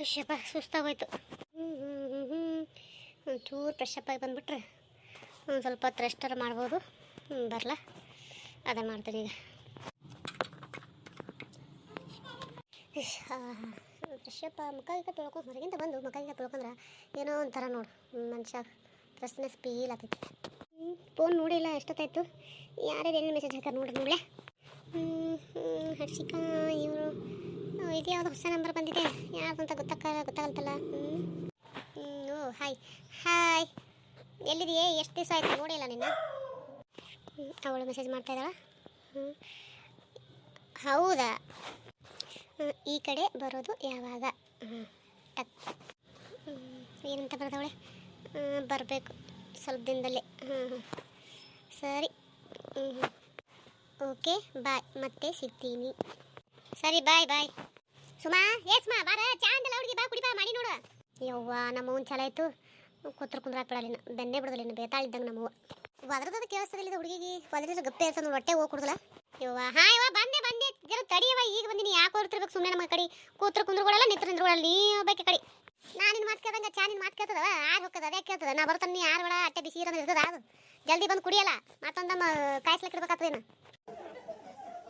ವಿಷಯಪ್ಪ ಸುಸ್ತಾಗೋಯ್ತು. ಒಂಚೂರು ಫ್ರೆಶ್ ಆಗಿ ಬಂದುಬಿಟ್ರೆ ಒಂದು ಸ್ವಲ್ಪ ಹೊತ್ತು ರೆಸ್ಟರ್ ಮಾಡ್ಬೋದು. ಹ್ಞೂ ಬರಲ್ಲ ಅದೇ ಮಾಡ್ತೀನಿ ಈಗ. ಫ್ರೆಶ್ ಅಪ್ ಮುಖ ಈಗ ತೊಳ್ಕೊಂಡು ಹೊರಗಿಂದ ಬಂದು ಮುಖ ಈಗ ತೊಳ್ಕೊಂಡ್ರೆ ಏನೋ ಒಂಥರ ನೋಡು. ಮನುಷ್ಯ ಫ್ರೆಶ್ನೆಸ್ ಫೀಲ್ ಆಗ್ತೈತಿ. ಫೋನ್ ನೋಡಿಲ್ಲ, ಎಷ್ಟೊತ್ತಾಯ್ತು? ಯಾರ್ಯಾರು ಏನೇನು ಮೆಸೇಜ್ ಹಾಕ ನೋಡ್ರಿ, ನೋಡ್ಲೆ? ಹರ್ಷಿಕಾ ಇವರು. ಇದು ಯಾವುದು ಹೊಸ ನಂಬರ್ ಬಂದಿದೆ. ಯಾರ್ದು ಅಂತ ಗೊತ್ತಾಗ ಗೊತ್ತಾಗಲ್ತಲ್ಲ? ಹ್ಞೂ ಓ ಹಾಯ್ ಹಾಯ್ ಎಲ್ಲಿದೆಯೇ? ಎಷ್ಟು ದಿವಸ ಆಯಿತು? ನೋಡಿಲ್ಲ ನಿನ್ನ. ಅವಳು ಮೆಸೇಜ್ ಮಾಡ್ತಾ ಇದ್ದಾಳ? ಹ್ಞೂ ಹೌದಾ? ಈ ಕಡೆ ಬರೋದು ಯಾವಾಗ? ಹ್ಞೂ ಟಕ್. ಏನಂತ ಬರ್ದವಳೆ ಬರಬೇಕು. ಸ್ವಲ್ಪ ದಿನದಲ್ಲೇ. ಹ್ಞೂ ಹ್ಞೂ ಸರಿ. Okay, bye. ಮತ್ತೆ ಸಿಗ್ತೀನಿ. ಸರಿ, ಬಾಯ್ ಬಾಯ್. ಸುಮಾ, ಏ ಸುಮಾ, ಬಾರ, ಚಾ ಅಂದಲ್ಲ ಹುಡುಗಿ ಬಾ, ಕುಡಿ ಬಾ, ಮಾಡಿ ನೋಡು. ಯವ್ವ, ನಮ್ಮ ಅವ್ನ ಚಲ ಆಯ್ತು. ಕೂತ್ರ ಕುಂದ್ರ ಹಾಕ್ಬಿಡಲಿನ ಬೆನ್ನೆ ಬಿಡದಲ್ಲಿನ ಬೇತಾಳಿದ್ದಂಗೆ ನಮ್ಮ ಒದ್ರದದ ಕೇಳಿಸ್ತದಿಲ್ಲ ಹುಡುಗಿಗೆ. ಒದ್ರಿದ್ರೆ ಗಪ್ಪೆ ಇರ್ತದ ಹೊಟ್ಟೆ ಹೋಗಿ ಕುಡ್ದಲ್ಲ. ಯವ್ವ, ಹಾ, ಯವ್ವ, ಬಂದೆ ಬಂದೆ. ಜರ ತಡಿಯವ ಈಗ ಬಂದಿನಿ, ಯಾಕೆ ಹೊರ್ತಿರ್ಬೇಕು ಸುಮ್ಮನೆ ನಮ್ಮ ಕಡೆ. ಕೂತ್ರ ಕುಂದ್ರಗೊಳಲ್ಲ, ನಿತ್ರ ನಿಂದ್ರಗೊಳಲ್ಲ ನೀ ಬೇಕೆ ಕಡೆ. ನಾನು ನಿನ್ನ ಮಾತು ಕೇಳ್ದಂಗೆ, ಚಾ ನಿನ್ನ ಮಾತು ಕೇಳ್ತದ ಆರು ಹೊಕ್ಕದ ಅದೇ ಕೇಳ್ತದ? ನಾ ಬರ್ತಾನೆ ನೀ, ಆರು ಅಟ್ಟೆ ಬಿಸಿ ಇರೋದು ಇರ್ತದ ಅದು ಜಲ್ದಿ ಬಂದು ಕುಡಿಯಲ್ಲ. ಮತ್ತೊಂದಮ್ಮ ಕಾಯಿಸ್ಲಿಕ್ಕೆ ಇಡ್ಬೇಕಾಗ್ತದೇನು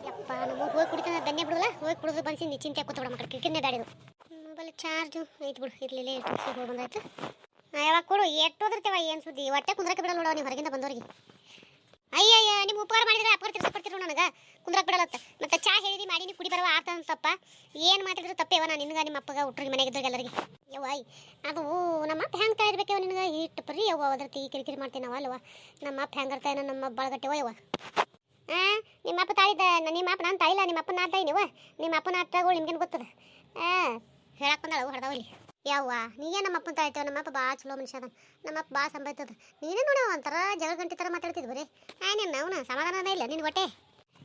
ಯಪ್ಪ ನಮ್ಮ ಹೋಗಿ ಕುಡಿತಾನೆ ಬೆನ್ನೆ ಬಿಡಲ್ಲ ಹೋಗಿ ಕುಡಿದು ಬಂದು ಚಿಂತೆ ಕೂತ್ಬಿಡ ಮಕ್ಕಳು ಬೇಡ ಬ್ಯಾಡಿದು ಮೊಬೈಲ್ ಚಾರ್ಜು ಐತೆ ಬಿಡು, ಇರ್ಲಿಲ್ಲ ಹೋಗಿ ಬಂದಾಯ್ತು. ಯಾವಾಗ ಕೊಡು, ಎಟ್ಟೋದಿರ್ತೇವ ಏನು ಸುದ್ದಿ? ಹೊಟ್ಟೆ ಕುಂದ್ರಕ್ಕೆ ಬಿಡಲ್ಲ ನೋಡೋ ನೀವು ಹೊರಗಿಂದ ಬಂದವ್ರಿಗೆ. ಅಯ್ಯಯ್ಯ ನಿಮ್ಮ ಉಪಕಾರ ಮಾಡಿದ್ರೆ ಅಪಕಾರ ತಿರ್ಸ್ಕೊಡ್ತಿರು ನನಗೆ. ಕುಂದ್ರಕ್ಕೆ ಬಿಡಲತ್ತ ಮತ್ತೆ ಚಾ ಹೇಳಿದಿ, ಮಾಡಿ ನೀವು ಕುಡಿ ಬರುವ ಆತ ತಪ್ಪ. ಏನು ಮಾತಾಡಿದ್ರು ತಪ್ಪೇವ ನಾನು ನಿನ್ಗೆ, ನಿಮ್ಮ ಅಪ್ಪಗ ಹುಟ್ರಿಗೆ ಮನೆಗೆ ಇದ್ದಾಗ ಎಲ್ಲರಿಗೆ. ಯವ್ವಾಯ್ ಅದು ನಮ್ಮ ಅಪ್ಪ ಹೆಂಗೆ ತಾಳಿರ್ಬೇಕವ ನಿನಗೆ? ಹಿಟ್ಟು ಪರಿ ಯವ್ವ ಅದ್ರ ತೀ ಕಿರಿಕಿರಿ ಮಾಡ್ತೇನವ ಅಲ್ವ? ನಮ್ಮ ಅಪ್ಪ ಹೆಂಗೆ ಇರ್ತಾನೆ ನಮ್ಮ ಬಳಗಟ್ಟೆವ ಯವ್ವ? ನಿಮ್ಮ ಅಪ್ಪ ತಾಳಿದ ನಿಮ್ಮ ನಾನು ತಾಯಿಲ್ಲ ನಿಮ್ಮಪ್ಪನ ಅಪ್ಪ ನಾ ತಾಯಿ ನೀವು? ನಿಮ್ಮ ಅಪ್ಪನ ಆಟಗಳು ನಿಮ್ಗೇನು ಗೊತ್ತದ? ಆ, ಹೇಳಕ್ ಬಂದಳು ಹೊಡೆದವಲ್ಲಿ ಯವ್ವ ನೀಯೇ ನಮ್ಮ ಅಪ್ಪನ ತಾಯ್ತೇವ ನಮ್ಮ ಅಪ್ಪ ಭಾಳ ಚಲೋ ಮನುಷ್ಯ ಅದ ನಮ್ಮ ಅಪ್ಪ ಭಾಳ ಸಂಬಾಯ್ತದ ನೀನೇ ನೋಡ ಒಂಥರ ಜಗಳ ಗಂಟೆ ಥರ ಮಾತಾಡ್ತಿದ್ವಿ ಬರೀ. ಹಾಂ ನಿನ್ನ ಅವನ ಸಮಾಧಾನ ಇಲ್ಲ ನಿನ್ನ ಹೊಟ್ಟೆ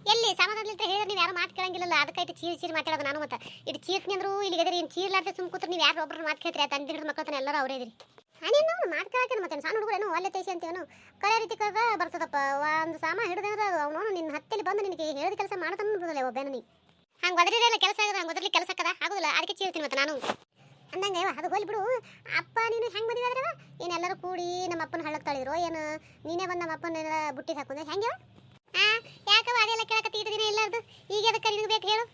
ಎಲ್ಲಿ ಸಮಾಧಾನ ಇಲ್ಲದೆ ಹೇಳಿದ್ರೆ ನೀವು ಯಾರು ಮಾತು ಕೇಳಂಗಿಲ್ಲಲ್ಲ, ಅದಕ್ಕೆ ಇಟ್ಟು ಚೀರ್ ಚೀರ್ ಮಾತಾಡೋದು ನಾನು ಮತ್ತೆ. ಇಟ್ಟು ಚೀರ್ತೀನಿ ಅಂದ್ರು ಇಲ್ಲಿಗೆ ಏನು ಚೀರ್ಲಾರ್ದೆ ಸುಮ್ ಕೂತ್ರೆ ನೀವು ಯಾರು ಒಬ್ಬರು ಮಾತು ಕೇಳ್ತೀರಿ ತಂದೆ ಹಿಡಿದು ಎಲ್ಲರೂ ಅವರೇ ಇದ್ರಿ ನಾನೇನು ಮಾತು ಕೇಳಕ್ಕೆ ಮತ್ತೆ ಸಣ್ಣ ಹುಡುಗರೇನು ಅಲ್ಲೇ ತೇಸಿ ಅಂತೀವನು ಕರೆ ರೀತಿ ಕರೆದ ಬರ್ತದಪ್ಪ. ಒಂದು ಸಾಮ ಹಿಡಿದ್ರೆ ಅವನು ನಿನ್ನ ಹತ್ತಲ್ಲಿ ಬಂದು ನಿನಗೆ ಹೇಳಿದ ಕೆಲಸ ಮಾಡ್ತಾನೆ ಬಿಡೋದಿಲ್ಲ ಒಬ್ಬನ ನೀ ಹಂಗೆ ಒದರಿರಲ್ಲ ಕೆಲಸ ಆಗದ, ಹಂಗೆ ಒದರ್ಲಿ, ಕೆಲಸ ಆಗದ, ಆಗೋದಿಲ್ಲ. ಅದಕ್ಕೆ ಚೀರ್ತೀನಿ ಮತ್ತೆ ನಾನು. ಅಂದಂಗೆ ಅದು ಹೋಲಿ ಬಿಡು. ಅಪ್ಪ, ನೀನು ಹೆಂಗೆ ಬಂದಿದ್ರವ ಏನೆಲ್ಲರೂ ಕೂಡಿ ನಮ್ಮ ಅಪ್ಪನ ಹಳ್ಳಕ್ಕೆ ತಳಿದ್ರು ಏನು? ನೀನೇ ಬಂದು ನಮ್ಮ ಅಪ್ಪನ ಬುಟ್ಟಿಗೆ ಹಾಕೊಂಡೆ. ಹೆಂಗೆ ಆ ಯಾಕವ ಅದೆಲ್ಲ ಕೇಳಕತ್ತಿ ಇಟ್ಟು ದಿನ ಎಲ್ಲರದು ಈಗ ಅದಕ್ಕೆ ನಿನಗೆ ಬೇಕು ಹೇಳು?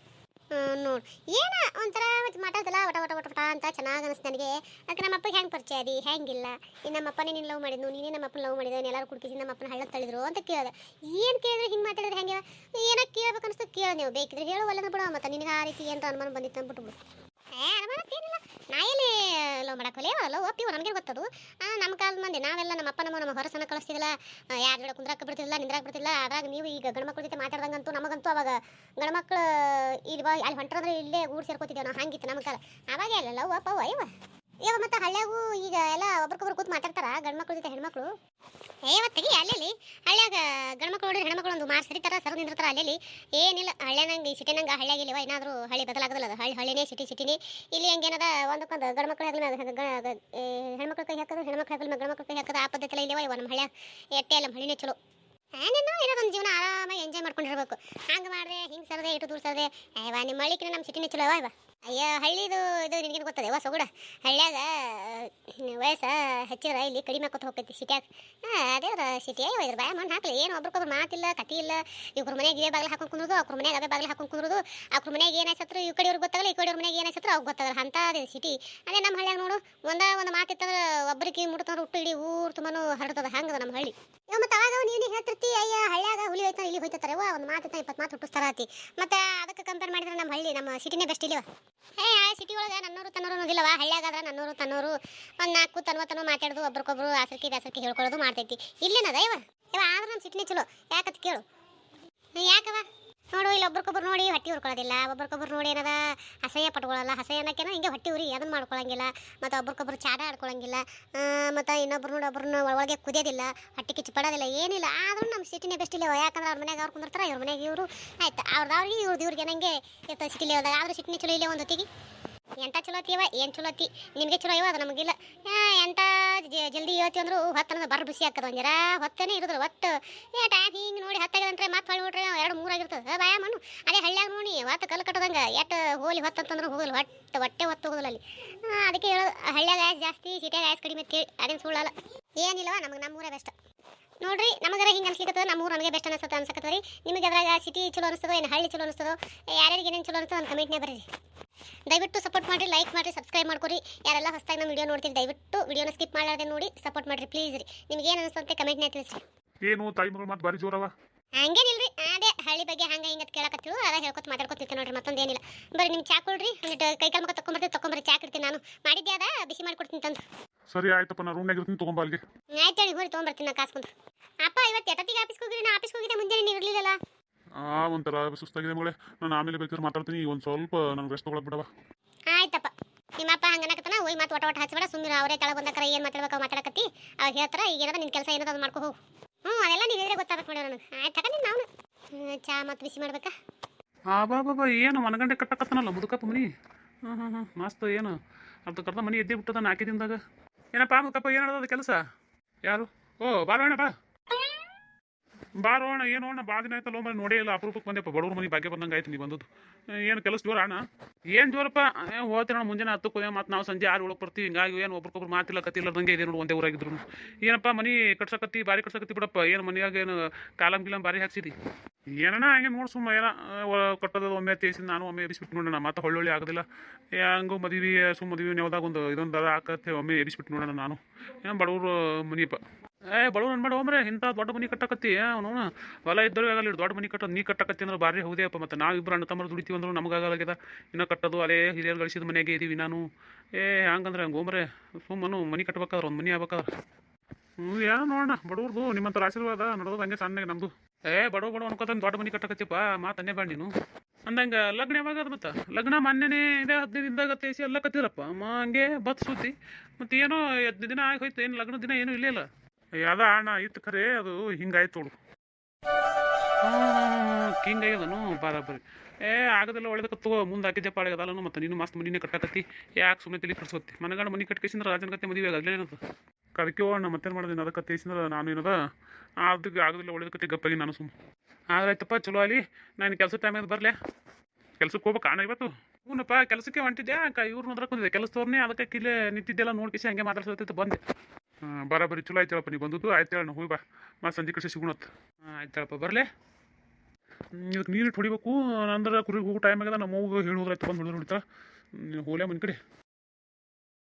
ನೋಡು. ಏನ ಒಂಥರ ಮಾತಾಡ್ತಲ್ಲ ವಟ ಒಟ ಒಟ ವಟ ಅಂತ ಚೆನ್ನಾಗಿ ಅನಿಸ್ತು ನನಗೆ. ಅದಕ್ಕೆ ನಮ್ಮ ಅಪ್ಪಗೆ ಹೆಂಗೆ ಪರಿಚಯ ಅದಿ ಹೆಂಗಿಲ್ಲ. ಈ ನಮ್ಮ ಅಪ್ಪನೇ ನೀನು ಲವ್ ಮಾಡಿದ್ನು, ನೀನೇ ನಮ್ಮ ಅಪ್ಪನ ಲವ್ ಮಾಡಿದ ಎಲ್ಲರೂ ಕುಡ್ಕಿಸಿ ನಮ್ಮ ಅಪ್ಪನ ಹಳ್ಳ ತಳಿದ್ರು ಅಂತ ಕೇಳಿದೆ. ಏನು ಕೇಳಿದ್ರೆ, ಹಿಂಗೆ ಮಾತಾಡಿದ್ರೆ ಹೆಂಗೆ? ಏನೋ ಕೇಳ್ಬೇಕು ಅನಿಸ್ತು, ಕೇಳ ನೀವು. ಬೇಕಿದ್ರೆ ಹೇಳು ಒಳ್ಳೆದ ಬಿಡು, ಮತ್ತೆ ನಿನಗೆ ಆ ರೀತಿ ಏನಾರ ಅನುಮಾನ ಬಂದಿತ್ತು ಅಂದ್ಬಿಟ್ಟು ಏ, ಅನುಮಾನ ಏನಿಲ್ಲ ನಾ ಎಲ್ಲಿ ಲವ್ ಮಾಡಕ್ಕೆ ಲವ್ ಒಪ್ಪಿವ ನಮಗೆ ಗೊತ್ತದು. ನಮ್ಮ ಕಾಲದ ಮಂದಿ, ನಾವೆಲ್ಲ ನಮ್ಮ ಅಪ್ಪ ನಮ್ಮ ನಮ್ಮ ಹೊರಸನ ಕಳಿಸ್ತಿದ್ದಿಲ್ಲ ಯಾರ ಜೋಡ ಕುಂದ್ರಕ್ಕೆ ಬಿಡ್ತಿಲ್ಲ ನಿಂದ್ರಾಕ್ ಬಿಡ್ತಿಲ್ಲ ಅದ್ರಾಗ ನೀವು ಈಗ ಗಂಡ್ಮಕ್ಳ ಜೊತೆ ಮಾತಾಡ್ದಂಗಂತೂ ನಮಗಂತೂ ಅವಾಗ ಗಂಡ್ಮಕ್ಳು ಇಲ್ಲಿ ಬಾ, ಅಲ್ಲಿ ಹೊಂಟ್ರಂದ್ರೆ ಇಲ್ಲೇ ಊರ್ ಸೇರ್ಕೋತಿದ್ದೇವೆ ನಾವು? ಹಂಗಿತ್ತು ನಮ್ಮ ಕಾಲ. ಅವಾಗೇ ಅಲ್ಲ ಲವ್ ಅಪ್ಪ ಅಯ್ಯವ ಇವ ಮತ್ತೆ ಹಳ್ಳ್ಯಾಗೂ ಈಗ ಎಲ್ಲ ಒಬ್ರಿಗೊಬ್ರು ಕೂತ್ ಮಾತಾಡ್ತಾರ ಗಂಡ್ಮಕ್ಳ ಜೊತೆ ಹೆಣ್ಮಕ್ಳು? ಏ ತೆಗಿ, ಅಲ್ಲೆಲ್ಲಿ? ಹಳ್ಳ್ಯಾಗ ಗಂಡ್ಮಕ್ಳು ನೋಡಿದ್ರೆ ಹೆಣ್ಮಕ್ಳು ಒಂದು ಮಾರ್ಸ್ ಸರಿತಾರ, ಸರ್ ನಿಂದಿರ್ತಾರ, ಅಲ್ಲೆಲ್ಲಿ? ಏನಿಲ್ಲ ಹಳ್ಳ್ಯಾನಂಗೆ ಸಿಟಿನಂಗೆ ಹಳ್ಳ್ಯಾಗಿಲ್ಲವ ಏನಾದರೂ ಹಳ್ಳಿ ಬದಲಾಗದಲ್ಲ ಅದು, ಹಳ್ಳಿ, ಹಳ್ಳಿನೇ ಸಿಟಿ ಸಿಟಿನೇ ಇಲ್ಲಿ ಹಂಗೇನದ ಒಂದಕ್ಕೊಂದು ಗಂಡ್ಮಕ್ಳು ಮಕ್ಕಳು ಮ್ಯಾಗ ಹೆಣ್ಮಕ್ಳು ಕೈ ಹಾಕೋದು, ಹೆಣ್ಮಕ್ಳು ಹೆಗಲ ಗಂಡು ಗಂಡ್ಮಕ್ಳು ಕೈ ಹಾಕೋದು, ಆ ಪದ್ಧತಿ ಇಲ್ಲವ ಇವ ನಮ್ಮ ಹಳ್ಳ್ಯಾಗ ಎಟ್ಟೆ ಅಲ್ಲ, ಹಳ್ಳಿನೇ ಚಲೋ. ಏನೇನೋ ಇರೋದೊಂದು ಜೀವನ ಆರಾಮಾಗಿ ಎಂಜಾಯ್ ಮಾಡ್ಕೊಂಡಿರ್ಬೇಕು. ಹಂಗೆ ಮಾಡಿದೆ, ಹಿಂಗೆ ಸರ್ದೆ, ಇಟ್ಟು ದೂರ ಸರ್ದೆ ಅಯ್ಯವ ನಿಮ್ಮ ಹಳ್ಳಿಕಿನ ನಮ್ಮ ಸಿಟಿನೇ ಚಲೋ ಅವ ಅಯ್ಯ, ಹಳ್ಳಿದು ಇದು ನಿನಗೇನು ಗೊತ್ತದೆ? ವಾ ಸೊಗಡ ಹಳ್ಳ್ಯಾಗ ವಯಸ್ಸ ಹೆಚ್ಚಿದ್ರೆ ಇಲ್ಲಿ ಕಡಿಮೆ ಹಾಕೋತ ಹೋಗ್ತೈತಿ ಸಿಟ್ಯಾಗ. ಅದೇ ಸಿಟಿ. ಇದ್ರ ಬಾಯ ಮಣ್ಣು ಹಾಕಲಿ. ಏನು ಒಬ್ರಿಗೊಬ್ರು ಮಾತಿಲ್ಲ ಕತಿ ಇಲ್ಲ. ಇವ್ರ ಮನೆಗೆ ಇವೇ ಬಾಗಿಲು ಹಾಕೊಂಡು ಕುಂದ್ರದು, ಅವ್ರ ಮನೆಗೆ ಅವೇ ಬಾಗಿಲು ಹಾಕೊಂಡು ಕುಂದ್ರದು. ಅವ್ರ ಮನೆಗೆ ಏನಾಯ್ಸತ್ರು ಈ ಕಡೆಯವ್ರಿಗೆ ಗೊತ್ತಾಗಲ್ಲ, ಈ ಕಡೆಯವ್ರ ಮನೆಗೆ ಏನಾಯ್ಸತ್ರು ಅವ್ರಿಗೆ ಗೊತ್ತಾಗಲ್ಲ. ಅಂತ ಅದೇ ಸಿಟಿ. ಅದೇ ನಮ್ಮ ಹಳ್ಳ್ಯಾಗ ನೋಡು, ಒಂದ ಒಂದು ಮಾತಿತ್ತಂದ್ರೆ ಒಬ್ಬರಿಗೆ ಮುಟ್ತಂದ್ರೆ ಹುಟ್ಟು ಇಡೀ ಊರು ತುಂಬಾನು ಹರಡ್ತದ. ಹಂಗದ ನಮ್ಮ ಹಳ್ಳಿ. ಇವ ಮತ್ತೆ ಅವಾಗ ನೀನು ಹೇಳ್ತಿರ್ತಿ, ಅಯ್ಯ ಇಲ್ಲಿ ಹೋಯ್ತಾರೆ ಒಂದು ಮಾತು ಇಪ್ಪತ್ತು ಮಾತು ಹುಟ್ಟಿಸ್ತಾರ ಆತಿ. ಮತ್ತೆ ಅದಕ್ಕೆ ಕಂಪೇರ್ ಮಾಡಿದ್ರೆ ನಮ್ಮ ಹಳ್ಳಿ, ನಮ್ಮ ಸಿಟಿನೇ ಬೆಸ್ಟ್ ಇಲ್ಲಿವ? ಏ, ಆ ಸಿಟಿ ಒಳಗೆ ನನ್ನೂರು, ತನ್ನೂರು ಅನ್ನೋದಿಲ್ಲವ ಹಳ್ಳಿಯಾಗಾದ್ರೆ ನನ್ನೂರು, ತನ್ನೂರು, ಒಂದು ನಾಲ್ಕು ತನ್ವತ್ತನೋ ಮಾತಾಡೋದು, ಒಬ್ರಿಗೊಬ್ರು ಆಸಕ್ತಿ ಬೇಸರ್ಕಿ ಹೇಳ್ಕೊಳ್ಳೋದು ಮಾಡ್ತೈತಿ. ಇಲ್ಲೇನದ ಇವ ಇವ ಆದ್ರೆ ನಮ್ಮ ಸಿಟಿನೇ ಚಲೋ. ಯಾಕತ್ ಕೇಳು. ಯಾಕವ ನೋಡು, ಇಲ್ಲಿ ಒಬ್ರಿಗೊಬ್ರು ನೋಡಿ ಹೊಟ್ಟೆ ಉರ್ಕೊಳ್ಳೋದಿಲ್ಲ. ಒಬ್ರಿಗೊಬ್ರು ನೋಡಿ ಏನದ, ಅಸಹ್ಯ ಪಟ್ಕೊಳ್ಳಲ್ಲ. ಅಸಹ್ಯ ಅನ್ನೋಕೇನೋ ಹಿಂಗೆ ಹೊಟ್ಟೆ ಉರಿ, ಅದನ್ನು ಮಾಡ್ಕೊಳಂಗಿಲ್ಲ. ಮತ್ತು ಒಬ್ರಿಗೊಬ್ರು ಚಾಡ ಆಡ್ಕೊಳಂಗಿಲ್ಲ. ಮತ್ತು ಇನ್ನೊಬ್ರು ನೋಡಿ, ಒಬ್ರನ್ನ ಒಳಗೆ ಕುದಿಯೋದಿಲ್ಲ. ಹೊಟ್ಟೆ ಕಿಚ್ಚು ಪಡೋದಿಲ್ಲ, ಏನಿಲ್ಲ. ಆದರೂ ನಮ್ಮ ಸಿಟಿನೇ ಬೆಸ್ಟ್ ಇಲ್ಲ. ಯಾಕಂದ್ರೆ ಅವ್ರ ಮನೆಗೆ ಅವ್ರು ಕುಂದಿರ್ತಾರೆ, ಇವ್ರ ಮನೆಗೆ ಇವರು. ಆಯ್ತು ಅವ್ರದ್ದು ಅವ್ರಿಗೆ ಇವ್ರದ್ದು ಇವ್ರಿಗೆ ನಂಗೆ ಇರ್ತದೆ ಸಿಟಿಲಿ ಹೋದಾಗ. ಆದರೂ ಸಿಟಿನೇ ಚಲೋ ಇಲ್ಲ ಒಂದು ಹೊತ್ತಿಗೆ. ಎಂತ ಚಲೋ ಅತ್ತಿಯವ ಏನು ಚಲೋ ಅತ್ತಿ? ನಿಮಗೆ ಚಲೋ ಇವ ಅದು ನಮಗಿಲ್ಲ. ಎಂಥ ಜಲ್ದಿ ಹೇಳ್ತಿ ಅಂದ್ರು ಹೊತ್ತನ ಬರ್ ಬಿಸಿ ಹಾಕದ ಒಂದಿರ ಹೊತ್ತನೇ ಇರೋದ್ರ ಒಟ್ಟು. ಏ ಟೈಮ್ ಹಿಂಗೆ ನೋಡಿ ಹತ್ತಾಗದಂತ್ರೆ ಮತ್ತೆ ಹೊಳ್ಳಿ ನೋಡ್ರಿ ಎರಡು ಮೂರಾಗಿರ್ತದೆ ಬಾಯ ಮಣ್ಣು ಅದೇ ಹಳ್ಳ್ಯಾಗ ನೋಡಿ, ಹೊತ್ತು ಕಲ್ಲು ಕಟ್ಟದಂಗೆ. ಎಟ್ಟು ಹೋಲಿ ಹೊತ್ತಂತಂದ್ರೆ ಹೋಗಲ್ಲ, ಹೊಟ್ಟೆ ಹೊಟ್ಟೆ ಹೊತ್ತು ಹೋಗೋದಿಲ್ಲ ಅಲ್ಲಿ. ಅದಕ್ಕೆ ಹೇಳೋದು ಹಳ್ಳ್ಯಾಗ ಆಯ್ಸ್ ಜಾಸ್ತಿ, ಸಿಟಿಯಾಗ ಆಯ್ಸ್ ಕಡಿಮೆ ಅಂತೇಳಿ ಅದೇನು ಸುಳ್ಳಲ್ಲ ಏನಿಲ್ಲವ ನಮಗೆ ನಮ್ಮೂರ ಬೆಸ್ಟ್ ನೋಡ್ರಿ, ನಮಗರ ಹಿಂಗೆ ಅನ್ಸಿಕತ್ತದ ನಮ್ಮೂರು ನನಗೆ ಬೆಸ್ಟ್ ಅನ್ಸತ್ತ ಅನ್ಸಕತ್ತದ ರೀ ನಿಮಗೆ ಅದ್ರಾಗ ಸಿಟಿ ಚಲೋ ಅನಿಸ್ತದೋ, ಏನು ಹಳ್ಳಿ ಚಲೋ ಅನಿಸ್ತದೋ, ಯಾರ್ಯಾರಿಗೆ ಏನೇನು ಚಲೋ ಅನಿಸ್ತದೆ ಒಂದು ಕಮೆಂಟ್ನೇ ಬರ್ರಿ. ದಯವಿಟ್ಟು ಸಪೋರ್ಟ್ ಮಾಡಿರಿ ಲೈಕ್ ಮಾಡಿರಿ ಸಬ್ಸ್ಕ್ರೈಬ್ ಮಾಡ್ಕೊರಿ. ಯಾರೆಲ್ಲ ಹೊಸದಾಗಿ ನಮ್ಮ ವಿಡಿಯೋ ನೋಡ್ತೀರಿ ದಯವಿಟ್ಟು ವಿಡಿಯೋನ ಸ್ಕಿಪ್ ಮಾಡಾರ್ದೆ ನೋಡಿ ಸಪೋರ್ಟ್ ಮಾಡಿರಿ ಪ್ಲೀಸ್ ರೀ. ನಿಮ್ಗೆ ಏನು ಅನಿಸ್ತಂತೆ ಕಮೆಂಟ್ನೇ ತಿಳಿಸಿ ಏನು ತಾಯಿ ಮಗಳು ಮತ್ತೆ ಭಾರಿ ಜೋರವ? ಹಂಗೇನಿಲ್ರಿ ಅದೇ ಹಳ್ಳಿ ಬಗ್ಗೆ ಹಂಗ ಹಿಂಗ ಕೇಳಕತ್ತೀವಿ ಅದ ಹೇಳ್ಕೊತ ಮಾತಾಡ್ಕೊತಿರ್ತೀನಿ ನೋಡ್ರಿ ಮತ್ತೊಂದೇನಿಲ್ಲ ಬರ್ರಿ ನಿಮ್ಗೆ ಚಾ ಕೊಡ್ರಿ ಒಂದಿಟ್ಟು ಕೈ ಕಾಲು ಮುಖ ತಕೊಂಬರ್ತೀವಿ ತಕೊಂಬರ್ರಿ ಚಾ ಇಡ್ತೀನಿ ನಾನು. ಮಾಡಿದ್ದೆ ಅದ? ಬಿಸಿ ಮಾಡ್ಕೊಡ್ತೀನಿ ತಂದು. ಸರಿ ಆಯ್ತಪ್ಪ ನಾ ರೂಮ್ನಾಗ ಇರ್ತೀನಿ ತಗೊಂಬ ಅಲ್ಲಿಗೆ. ಆಯ್ತು ಹೇಳಿ ಹೋಗಿ ತೊಗೊಂಬರ್ತೀನಿ ನಾ ಕಾಸ್ಕೊಂತ ಅಪ್ಪ ಇವತ್ತು ಎಟತ್ತಿಗೆ ಆಫೀಸ್ಗೆ ಹೋಗಿರಿ ನಾ ಆಫೀಸ್ಗೆ ಹೋಗಿದ್ದೆ ಮುಂಜಾನೆ ನೀವು ಇರಲಿಲ್ಲಲ್ಲ? ಆ ಒಂಥರ ಸುಸ್ತಾಗಿದೆ ಮಗಳೇ. ನಾನು ಆಮೇಲೆ ಬೇಕಾದ್ರೆ ಮಾತಾಡ್ತೀನಿ. ಒಂದು ಸ್ವಲ್ಪ ನನಗೆ ರೆಸ್ಟ್ ತೊಗೊಳಕ್ ಬಿಡವ ಆಯ್ತಪ್ಪ. ನಿಮ್ಮಪ್ಪ ಹಂಗನಕತ್ತನ ಹೋಗಿ ಮತ್ತೆ ಒಟ ಒಟ ಹಚ್ಚಬೇಡ ಸುಮ್ಮನೆ ಅವರೇ ಕೆಳಗೆ ಬಂದಕ್ರ ಏನು ಮಾತಾಡ್ಬೇಕು ಮಾತಾಡಕತ್ತಿ. ಅವ್ರು ಹೇಳ್ತಾರ ಈಗ ಏನಾದ್ರೂ ನಿನ್ನ ಕೆಲಸ ಏನದ ಅದು ಮಾಡ್ಕೋ ಹೋಗು. ಹ್ಞೂ ಅದೆಲ್ಲ ನೀವು ಹೇಳಿದ್ರೆ ಗೊತ್ತಾಗಬೇಕು ನೋಡಿ ನನಗೆ. ಆಯ್ತು ತಗೊಂಡು ನಾನು ಚಾ ಮತ್ತು ಬಿಸಿ ಮಾಡ್ಬೇಕಾ? ಆ ಬಾ ಏನು ಮನಗಂಡೆ ಕಟ್ಟಕತ್ತನಲ್ಲ ಮುದುಕಪ್ಪ ಮನಿ. ಹಾಂ ಹಾಂ ಹಾಂ ಮಸ್ತ್ ಏನು. ಅದು ಕರ್ದ ಮನಿ ಎದ್ದೇ ಬಿಟ್ಟದ ನಾಲ್ಕೇ ದಿನದಾಗ. ಏನಪ್ಪ ಮುದುಕಪ್ಪ ಏನು ಅದು ಕೆಲಸ? ಯಾರು? ಓ ಬಾರೋಣ ಬಾ. ಬಾರೋಣ ಏನು ಅಣ್ಣ ಭಾಳ ದಿನ ಆಯ್ತಲ್ಲ ಮನೆ ನೋಡೇ ಇಲ್ಲ, ಅಪರೂಪಕ್ಕೆ ಬಂದೆಪ್ಪ ಬಡವ್ರ ಮನೆ ಭಾಗ್ಯ ಬಂದಂಗೆ ಆಯ್ತು ನೀ ಬಂದದ್ದು. ಏನು ಕೆಲಸ ಜೋರ ಅಣ್ಣ? ಏನು ಜೋರಪ್ಪ? ಹೋಗ್ತೀರ ಮುಂಜಾನೆ ಹತ್ತು ಕೊನೆ ಮತ್ತು ನಾವು ಸಂಜೆ ಆರು ಒಳಗೆ ಬರ್ತೀವಿ, ಹಿಂಗಾಗಿ ಏನು ಒಬ್ರಿಗೊಬ್ರು ಮಾತಿಲ್ಲ ಕತ್ತಿಲ್ಲದಂಗೆ ಇದೆ ನೋಡು, ಒಂದೇ ಊರಾಗಿದ್ರು. ಏನಪ್ಪ, ಮನಿ ಕಟ್ಸಕತ್ತಿ ಬಾರಿ ಕಟ್ಸಕತ್ತಿ ಬಿಡಪ್ಪ, ಏನು ಮನೆಯಾಗ ಏನು ಕಾಲಂ ಗಿಲಂ ಬಾರಿ ಹಾಕ್ಸಿದಿ? ಏನಣ್ಣ, ಹಂಗೆ ನೋಡಿ ಸುಮ್ಮ, ಏನ ಕಟ್ಟದ ಒಮ್ಮೆ ತೇಸಿ ನಾನು ಒಮ್ಮೆ ಎಬಿಸ್ಬಿಟ್ಟು ನೋಡೋಣ ಮತ್ತೆ ಹೊಳ್ಳೊಳ್ಳಿ ಆಗೋದಿಲ್ಲ. ಹಂಗೂ ಮದುವೆ ಸುಮ್ಮ ಮದುವೆ ಯಾವ್ದಾಗ ಒಂದು ಇದೊಂದು ಹಾಕತ್ತೆ, ಒಮ್ಮೆ ಎಬಿಸ್ಬಿಟ್ಟು ನೋಡೋಣ ನಾನು. ಏನು ಬಡವರು ಮನಿಯಪ್ಪ? ಏ, ಬಡವ್ರು ಅನ್ಬೇಡ ಹೋಮ್ರೆ ಇಂಥ ದೊಡ್ಡ ಮನಿ ಕಟ್ಟಕತ್ತಿ ಅವನು. ಹೊಲ ಇದ್ದರೂ ಆಗಲ್ಲ ದೊಡ್ಡ ಮನಿ ಕಟ್ಟೋದು ನೀ ಕಟ್ಟಕತ್ತಿ ಅಂದ್ರೆ ಭಾರಿ ಹೌದೇಪ್ಪ ಮತ್ತೆ ನಾವಿಬ್ರು ಅಣ್ಣ ತಮ್ಮ ದುಡಿತೀವಿ ಅಂದ್ರು ನಮಗಾಗಲಾಗ್ಯದ ಇನ್ನೂ ಕಟ್ಟೋದು ಅದೇ ಹಿರಿಯರು ಗಳಿಸಿದ ಮನೆಗೆ ಇದೀವಿ ನಾನು. ಏ, ಹಂಗಂದ್ರೆ ಹಂಗೆ ಹೋಮ್ರೆ ಸುಮ್ಮನು ಮನಿ ಕಟ್ಬೇಕಾದ್ರೆ, ಒಂದು ಮನಿ ಆಗ್ಬೇಕಾದ್ರೆ. ಹ್ಞೂ ಏನೋ ನೋಡೋಣ ಬಡವ್ರದು ನಿಮ್ಮಂತರ ಆಶೀರ್ವಾದ ನೋಡೋದು ಹಂಗೆ ಸಣ್ಣಗೆ ನಮ್ಮದು ಏ ಬಡವ ಬಡವ ಅನ್ಕೋತ ದೊಡ್ಡ ಮನಿ ಕಟ್ಟಕತ್ತಿಪ್ಪ ಮಾತನ್ನೇ ಬೇಡ ನೀನು. ಅಂದಂಗೆ ಲಗ್ನ ಯಾವಾಗ ಮತ್ತೆ? ಲಗ್ನ ಮೊನ್ನೆನೇ ಇದೆ, ಹದಿನೈದು ದಿನದಾಗ ತೇಸಿ ಎಲ್ಲ ಕತ್ತಿರಪ್ಪ ಅಮ್ಮ ಹಂಗೆ ಬತ್ ಸುದ್ದಿ. ಮತ್ತೆ ಏನೋ ಹದಿನೈದು ದಿನ ಆಗಿ ಹೋಯ್ತು, ಏನು ಲಗ್ನ ದಿನ ಏನೂ ಇಲ್ಲ. ಅದ ಅಣ್ಣ, ಇತ್ತು ಖರೆ, ಅದು ಹಿಂಗಾಯ್ತು ನೋಡು. ಹಿಂಗಾಗ್ಯದನು ಬರಾಬರಿ. ಏ, ಆಗದಲ್ಲ ಒಳ್ಳೆದಕ್ಕೆ ತಗೋ, ಮುಂದೆ ಹಾಕಿದ್ದೆ ಪಾಡಗದಲ್ಲ ಮತ್ತು ನೀನು ಮಸ್ತ್ ಮನಿನೇ ಕಟ್ಟಾಕತ್ತಿ. ಯಾಕೆ ಸುಮ್ಮನೆ ತಲೆ ಕಟ್ಸೋತಿ ಮನಗಂಡ ಮನಿ ಕಟ್ಕೇಸಿಂದ್ರೆ ರಾಜನ ಕತೆ ಮದುವೆ ಆಗಲೇ ಏನದು ಅದಕ್ಕೆ ಅಣ್ಣ, ಮತ್ತೇನು ಮಾಡೋದು ಅದಕ್ಕೆ ತೇಸಿಂದ್ರೆ ನಾನು ಏನದ? ಅದಕ್ಕೆ ಆಗೋದಿಲ್ಲ ಒಳ್ಳೆದಕ್ಕೆ ಗಪ್ಪಾಗಿ ನಾನು ಸುಮ್ಮ ಆಗಾಯ್ತಪ್ಪ ಚಲೋ ಅಲ್ಲಿ ನಾನು ಕೆಲಸ ಟೈಮಿಗೆ ಬರಲೇ. ಕೆಲ್ಸಕ್ಕೆ ಹೋಗ್ಬೇಕು ಅಣ್ಣ ಇವತ್ತು? ಹ್ಞೂನಪ್ಪ ಕೆಲಸಕ್ಕೆ ಹೊಂಟಿದ್ದೆ ಇವ್ರನ್ನ ಇವ್ರು ಕುಂದಿದೆ ಕೆಲಸದವ್ರನ್ನೇ ಅದಕ್ಕೆ ಕಿಲೆ ನಿಂತಿದ್ದೆಲ್ಲ ನೋಡ್ಕಿಸಿ ಹಂಗೆ ಮಾತಾಡ್ಸೋತೈತೆ ಬಂದೆ. ಬರಾಬರಿ ಚಲೋ ಆಯ್ತು ಹೇಳಪ್ಪ ನೀ ಬಂದದ್ದು. ಆಯ್ತು ಹೇಳ ಹೋಗಿ ಬಾ. ಮತ್ತೆ ಸಂಜೆ ಕಡೆ ಸಿಗುಣತ್. ಆಯ್ತು ಹೇಳಪ್ಪ ಬರಲೇ. ಇವತ್ತು ನೀರು ಹೊಡಿಬೇಕು. ಅಂದ್ರೆ ಕುರಿಗೆ ಹೋಗೋ ಟೈಮ್ ಆಗ್ಯದ ನಮ್ಮ ಹೋಗಿ ಹೇಳಿ ಹೋದ್ರಾಯ್ತು ಬಂದು ಹೊಡೆದ್ರೆ ಹೊಡಿತಾ ಮನೆ ಕಡೆ